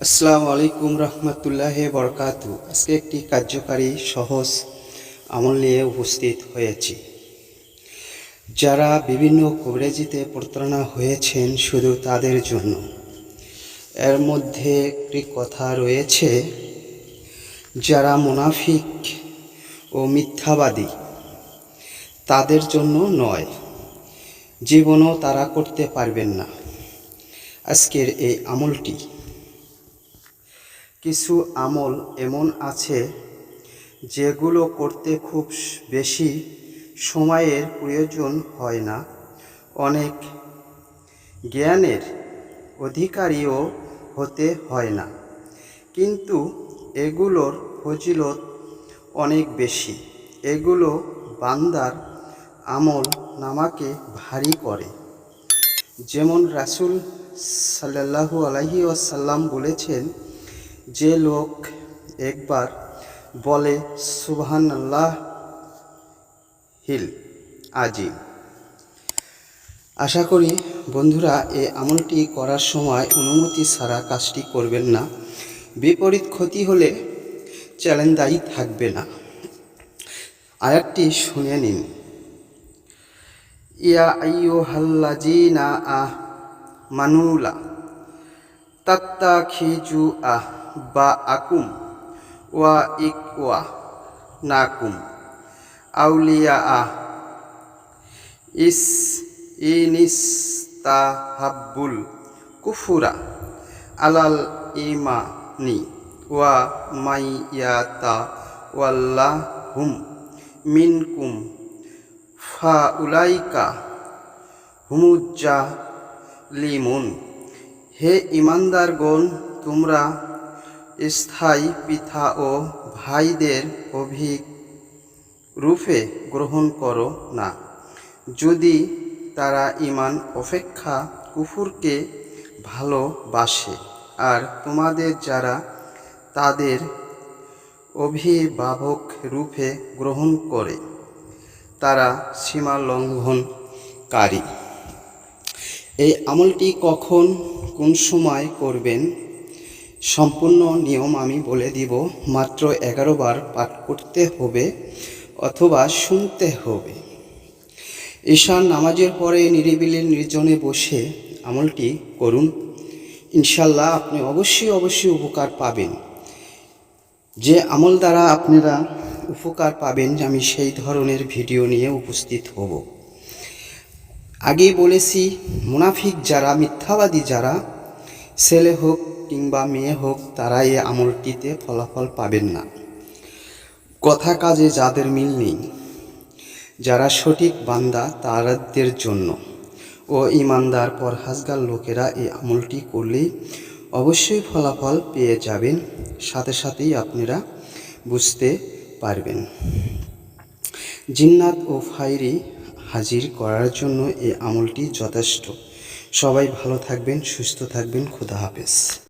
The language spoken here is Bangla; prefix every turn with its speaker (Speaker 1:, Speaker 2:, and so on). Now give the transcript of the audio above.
Speaker 1: আসসালামু আলাইকুম রহমতুল্লাহ বরকাত। আজকে একটি কার্যকারী সহজ আমল নিয়ে উপস্থিত হয়েছি। যারা বিভিন্ন কবরেজিতে প্রতারণা হয়েছেন শুধু তাদের জন্য। এর মধ্যে একটি কথা রয়েছে, যারা মুনাফিক ও মিথ্যাবাদী, তাদের জন্য নয়। জীবনও তারা করতে পারবেন না। আজকের এই আমলটি কিছু আমল এমন আছে যেগুলো করতে খুব বেশি সময়ের প্রয়োজন হয় না। অনেক জ্ঞানের অধিকারীও হতে হয় না। কিন্তু এগুলোর ফজিলত অনেক বেশি। এগুলো বান্দার আমল নামাকে ভারী করে। যেমন রাসূল সাল্লাল্লাহু আলাইহি ওয়াসাল্লাম বলেছেন যে লোক একবার বলে সুবহান আল্লাহ হিল, আজিম। আশা করি বন্ধুরা এই আমলটি করার সময় অনুমতি ছাড়া কাজটি করবেন না। বিপরীত ক্ষতি হলে চ্যালেঞ্জ দায়ী থাকবে না। আয়াতটি শুনে নিন। ইয়া আইয়ুহাল্লাযীনা আহ, মানুলা তাত্তাখিজু আহ বা আকুম, ওয়া ইকওয়া নাকুম, আউলিয়া আহ ইস ইনিস্তাহাব্বুল কুফুরা আলাল ইমানি ওয়া মাইয়াতা ওয়াল্লাহুম মিনকুম, ফা উলাইকা হুমুজ্জা লিমুন হে ইমানদারগণ তোমরা স্থায়ী পিতা ও ভাইদের অভিক রূপে গ্রহণ করো না। যদি তারা ইমান অপেক্ষা কুফুরকে ভালোবাসে, আর তোমাদের যারা তাদের অভিভাবক রূপে গ্রহণ করে, তারা সীমা লঙ্ঘনকারী। এই আমলটি কখন, কোন সময় করবেন? সম্পূর্ণ নিয়ম আমি বলে দিব, মাত্র এগারো বার পাঠ করতে হবে অথবা শুনতে হবে। ঈশান নামাজের পরে নিরিবিলি নির্জনে বসে আমলটি করুন। ইনশাল্লাহ আপনি অবশ্যই অবশ্যই উপকার পাবেন। যে আমল দ্বারা আপনারা উপকার পাবেন যে আমি সেই ধরনের ভিডিও নিয়ে উপস্থিত হব। আগেই বলেছি, মুনাফিক যারা, মিথ্যাবাদী যারা, ছেলে হোক কিংবা মেয়ে হোক তারা এই আমলটিতে ফলাফল পাবেন না। কথা কাজে যাদের মিল নেই, যারা সঠিক বান্দা তাদের জন্য। ও ইমানদার পরহাজগার লোকেরা এই আমলটি করলেই অবশ্যই ফলাফল পেয়ে যাবেন, সাথে সাথেই আপনারা বুঝতে পারবেন। জিন্নাত ও ফাইরি হাজির করার জন্য এই আমলটি যথেষ্ট। সবাই ভালো থাকবেন, সুস্থ থাকবেন, খুদা হাফেজ।